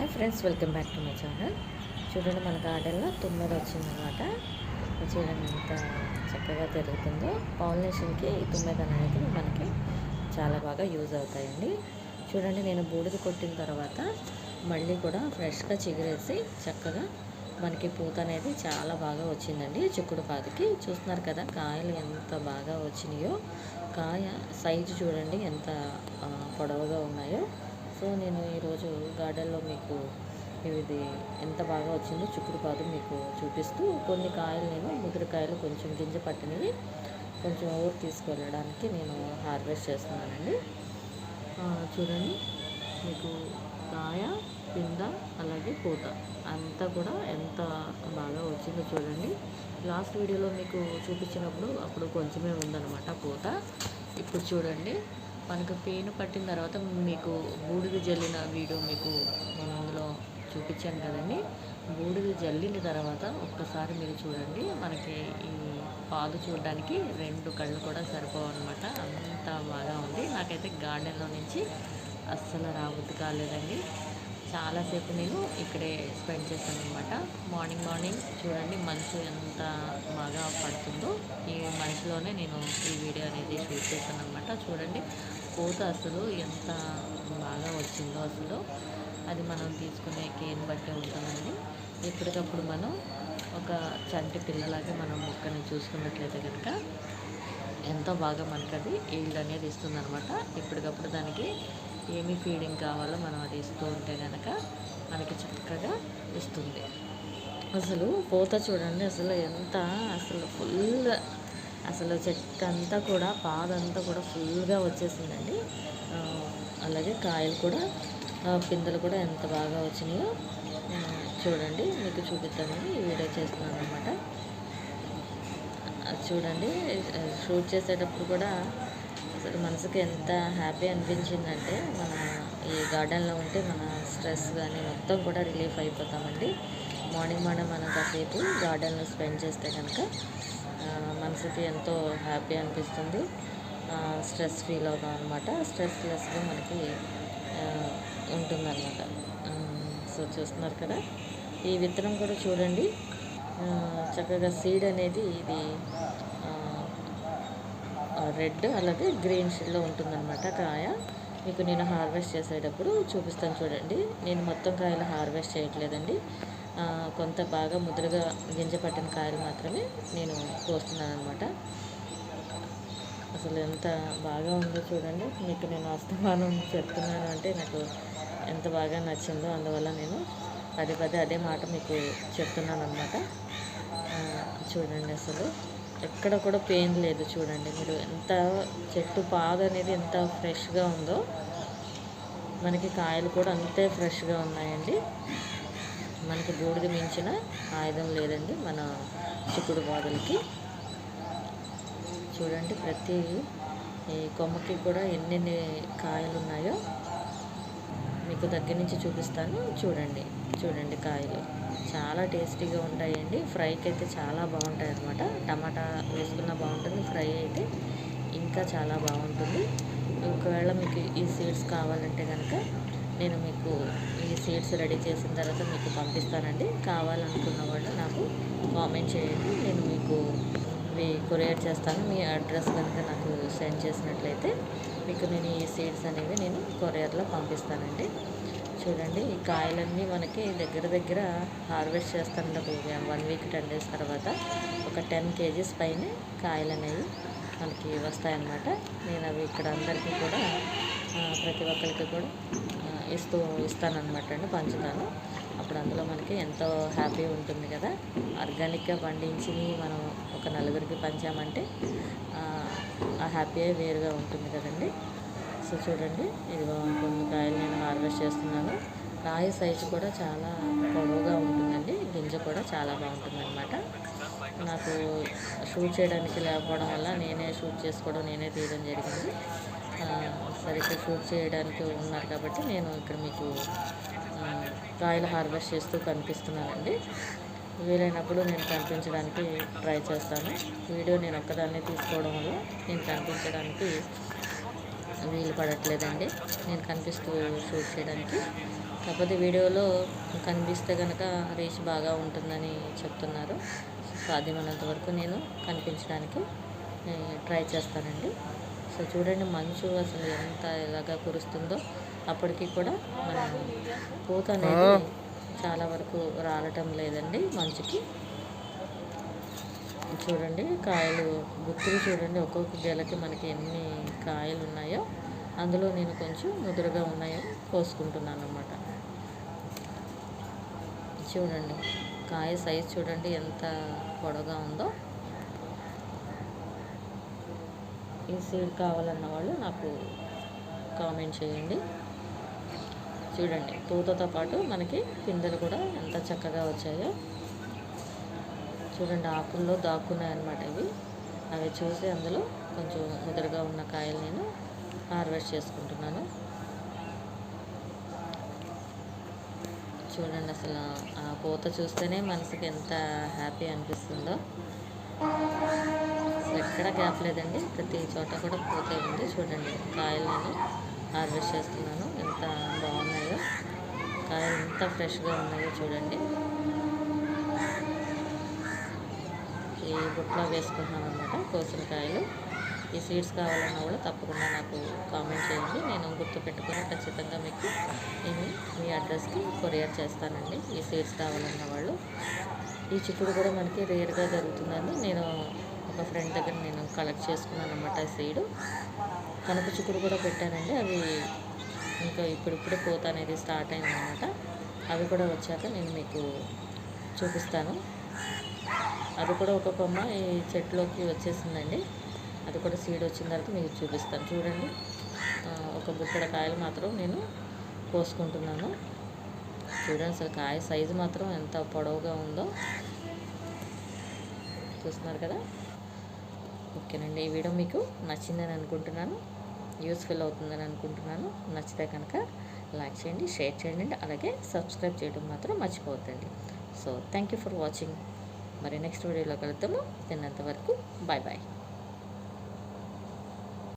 Hi friends welcome back to my channel. చూడండి మన గార్డెన్లో తుమ్మెద వచ్చిందనమాట. చూడండి ఎంత చక్కగా తిరుగుతుందో. పాలినేషన్కి ఈ తుమ్మెద అనేది మనకి చాలా బాగా యూజ్ అవుతాయండి. చూడండి నేను బూడిద కొట్టిన తర్వాత మళ్ళీ కూడా ఫ్రెష్గా చిగురేసి చక్కగా మనకి పూత అనేది చాలా బాగా వచ్చిందండి. చిక్కుడు పాదికి చూస్తున్నారు కదా కాయలు ఎంత బాగా వచ్చినాయో. కాయ సైజు చూడండి ఎంత పొడవుగా ఉన్నాయో. సో నేను ఈరోజు గార్డెన్లో మీకు ఇది ఎంత బాగా వచ్చిందో చుక్కుడు పాదు మీకు చూపిస్తూ కొన్ని కాయలు నేను ముదిరికాయలు కొంచెం గింజ పట్టినవి కొంచెం ఊరు తీసుకెళ్ళడానికి నేను హార్వెస్ట్ చేస్తున్నానండి. చూడండి. మీకు కాయ పింద అలాగే పూత అంతా కూడా ఎంత బాగా వచ్చిందో చూడండి. లాస్ట్ వీడియోలో మీకు చూపించినప్పుడు అప్పుడు కొంచెమే ఉందన్నమాట పూత. ఇప్పుడు చూడండి. మనకు పెయిన్ పట్టిన తర్వాత మీకు బూడిద జల్లిన వీడియో మీకు నేను అందులో చూపించాను కదండి. బూడిద జల్లిన తర్వాత ఒక్కసారి మీరు చూడండి. మనకి ఈ పాదు చూడడానికి రెండు కళ్ళు కూడా సరిపోవు అనమాట అంత బాగా ఉంది. నాకైతే గార్డెన్లో నుంచి అస్సలు రాబుద్ది కాలేదండి. చాలాసేపు నేను ఇక్కడే స్పెండ్ చేశాను అనమాట మార్నింగ్ మార్నింగ్ చూడండి మంచు ఎంత బాగా పడుతుందో. ఈ మంచులోనే నేను ఈ వీడియో అనేది షూట్ చేశాను అనమాట చూడండి కోత అసలు ఎంత బాగా వచ్చిందో అసలు. అది మనం తీసుకునే కేన్ బట్టి ఉంటుందండి. ఎప్పటికప్పుడు మనం ఒక చంటి పిల్లలాగా మనం మొక్కని చూసుకున్నట్లయితే కనుక ఎంతో బాగా మనకు అది ఈల్డ్ అనేది ఇస్తుంది అనమాట ఎప్పటికప్పుడు దానికి ఏమి ఫీడింగ్ కావాలో మనం అది ఇస్తూ ఉంటే కనుక మనకి చక్కగా ఇస్తుంది అసలు పూత చూడండి అసలు ఎంత అసలు ఫుల్ అసలు చెట్టు అంతా కూడా పాదంతా కూడా ఫుల్గా వచ్చేసిందండి. అలాగే కాయలు కూడా పిందలు పిందెలు కూడా ఎంత బాగా వచ్చినాయో చూడండి. మీకు చూపిద్దామని ఈ వీడియో చేస్తున్నాను అనమాట అది చూడండి షూట్ చేసేటప్పుడు కూడా అసలు మనసుకి ఎంత హ్యాపీ అనిపించిందంటే మన ఈ గార్డెన్లో ఉంటే మన స్ట్రెస్ కానీ మొత్తం కూడా రిలీఫ్ అయిపోతామండి. మార్నింగ్ మార్నింగ్ మనం కాసేపు గార్డెన్లో స్పెండ్ చేస్తే కనుక మనసుకి ఎంతో హ్యాపీ అనిపిస్తుంది. స్ట్రెస్ ఫీల్ అవుతాం అనమాట స్ట్రెస్ లెస్గా మనకి ఉంటుందన్నమాట. సో చూస్తున్నారు కదా. ఈ విత్తనం కూడా చూడండి. చక్కగా సీడ్ అనేది ఇది రెడ్ అలాగే గ్రీన్ షేడ్లో ఉంటుందన్నమాట కాయ. మీకు నేను హార్వెస్ట్ చేసేటప్పుడు చూపిస్తాను చూడండి. నేను మొత్తం కాయలు హార్వెస్ట్ చేయట్లేదండి. కొంత బాగా ముదురుగా గింజ పట్టిన కాయలు మాత్రమే నేను కోస్తున్నాను అనమాట అసలు ఎంత బాగా ఉందో చూడండి. మీకు నేను అస్తమానం చెప్తున్నాను అంటే నాకు ఎంత బాగా నచ్చిందో అందువల్ల నేను పదే పదే అదే మాట మీకు చెప్తున్నాను అనమాట చూడండి అసలు. ఎక్కడ కూడా పెయిన్ లేదు చూడండి. మీరు ఎంత చెట్టు పాదు అనేది ఎంత ఫ్రెష్గా ఉందో మనకి కాయలు కూడా అంతే ఫ్రెష్గా ఉన్నాయండి. మనకి బూడిద మించిన ఆయుధం లేదండి మన చిక్కుడు పాదులకి చూడండి ప్రతి ఈ కొమ్మకి కూడా ఎన్నెన్ని కాయలు ఉన్నాయో మీకు దగ్గర నుంచి చూపిస్తాను. చూడండి చూడండి కాయలు. చాలా టేస్టీగా ఉంటాయండి. ఫ్రైకి అయితే చాలా బాగుంటాయి అనమాట టమాటా వేసుకున్న బాగుంటుంది ఫ్రై అయితే ఇంకా చాలా బాగుంటుంది. ఒకవేళ మీకు ఈ సీడ్స్ కావాలంటే కనుక నేను మీకు ఈ సీడ్స్ రెడీ చేసిన తర్వాత మీకు పంపిస్తానండి. కావాలనుకున్న వాళ్ళు నాకు కామెంట్ చేయండి. నేను మీకు ఇవి కొరియర్ చేస్తాను మీ అడ్రస్ కనుక నాకు సెండ్ చేసినట్లయితే మీకు నేను ఈ సీడ్స్ అనేవి నేను కొరియర్లో పంపిస్తానండి. చూడండి ఈ కాయలన్నీ మనకి దగ్గర దగ్గర హార్వెస్ట్ చేస్తాను. ఒక వన్ వీక్ టెన్ డేస్ తర్వాత ఒక టెన్ కేజీస్ పైన కాయలు అనేవి మనకి వస్తాయన్నమాట. నేను అవి ఇక్కడ అందరికీ కూడా ప్రతి ఒక్కరికి కూడా ఇస్తూ ఇస్తానన్నమాట అండి పంచుతాను. అప్పుడు అందులో మనకి ఎంతో హ్యాపీ ఉంటుంది కదా. ఆర్గానిక్గా పండించి మనం ఒక నలుగురికి పంచామంటే ఆ, ఆ హ్యాపీ వేరుగా ఉంటుంది కదండి. సో చూడండి ఇదిగో కొన్ని కాయలు నేను హార్వెస్ట్ చేస్తున్నాను. కాయ సైజు కూడా చాలా పొడవుగా ఉంటుందండి. గింజ కూడా చాలా బాగుంటుందన్నమాట. నాకు షూట్ చేయడానికి లేకపోవడం వల్ల నేనే షూట్ చేసుకోవడం నేనే తీయడం జరిగింది. సరిగ్గా షూట్ చేయడానికి ఉన్నారు కాబట్టి నేను ఇక్కడ మీకు కాయలు హార్వెస్ట్ చేస్తూ కనిపిస్తున్నానండి. వీలైనప్పుడు నేను కనిపించడానికి ట్రై చేస్తాను. వీడియో నేను ఒక్కదాన్నే తీసుకోవడం వల్ల నేను కనిపించడానికి వీలు పడట్లేదండి. నేను కనిపిస్తూ షూట్ చేయడానికి. కాకపోతే వీడియోలో కనిపిస్తే కనుక రీచ్ బాగా ఉంటుందని చెప్తున్నారు. సాధ్యమైనంత వరకు నేను కనిపించడానికి ట్రై చేస్తానండి. సో చూడండి మంచు అసలు ఎంత ఎలాగా కురుస్తుందో. అప్పటికి కూడా మన పూత అనేది చాలా వరకు రాలటం లేదండి మంచుకి. చూడండి కాయలు గుత్తులు చూడండి ఒక్కొక్క గెలకి మనకి ఎన్ని కాయలు ఉన్నాయో అందులో నేను కొంచెం ముదురుగా ఉన్నాయో కోసుకుంటున్నాను అన్నమాట. చూడండి కాయ సైజ్ చూడండి ఎంత పొడవుగా ఉందో. ఈ సీడ్ కావాలన్న వాళ్ళు నాకు కామెంట్ చేయండి. చూడండి. పూతతో పాటు మనకి పిందెలు కూడా ఎంత చక్కగా వచ్చాయో. చూడండి ఆకుల్లో దాక్కున్నాయన్నమాట ఇవి. అవి చూసి అందులో కొంచెం ముదరగా ఉన్న కాయలు నేను హార్వెస్ట్ చేసుకుంటున్నాను. చూడండి అసలు ఆ పూత చూస్తేనే మనసుకి ఎంత హ్యాపీ అనిపిస్తుందో. అసలు ఎక్కడ గ్యాప్ లేదండి. ప్రతి చోట కూడా పూత ఉంది. చూడండి కాయలు నేను హార్వెస్ట్ చేస్తున్నాను. ఎంత కాయలు ఎంత ఫ్రెష్గా ఉన్నాయో చూడండి. ఈ బుట్టలో వేసుకుంటున్నాను అనమాట కోసిన కాయలు ఈ సీడ్స్ కావాలన్నా కూడా తప్పకుండా నాకు కామెంట్ చేయండి. నేను గుర్తు పెట్టుకుని ఖచ్చితంగా మీకు నేను మీ అడ్రస్కి కొరియర్ చేస్తానండి. ఈ సీడ్స్ కావాలన్న వాళ్ళు. ఈ చిక్కుడు కూడా మనకి రేర్గా దొరుకుతుందని నేను ఒక ఫ్రెండ్ దగ్గర నేను కలెక్ట్ చేసుకున్నాను అనమాట సీడు. కనుక చిక్కుడు కూడా పెట్టానండి. అవి ఇంకా ఇప్పుడిప్పుడే పూత అనేది స్టార్ట్ అయిందనమాట అవి కూడా వచ్చాక నేను మీకు చూపిస్తాను. అది కూడా ఒక కొమ్మ ఈ చెట్టులోకి వచ్చేసిందండి. అది కూడా సీడ్ వచ్చిన తర్వాత మీకు చూపిస్తాను. చూడండి. ఒక బుక్కడ కాయలు మాత్రం నేను కోసుకుంటున్నాను. చూడండి అసలు కాయ సైజు మాత్రం ఎంత పొడవుగా ఉందో. చూస్తున్నారు కదా? ఓకేనండి. ఈ వీడియో మీకు నచ్చిందని అనుకుంటున్నాను. యూస్ఫుల్ అవుతుందని అనుకుంటున్నాను. నచ్చితే కనుక లైక్ చేయండి షేర్ చేయండి అలాగే సబ్స్క్రైబ్ చేయడం మాత్రం మర్చిపోవద్దండి. So thank you for watching మరి నెక్స్ట్ వీడియోలో కలుద్దాము. తిన్నంత వరకు బాయ్ బాయ్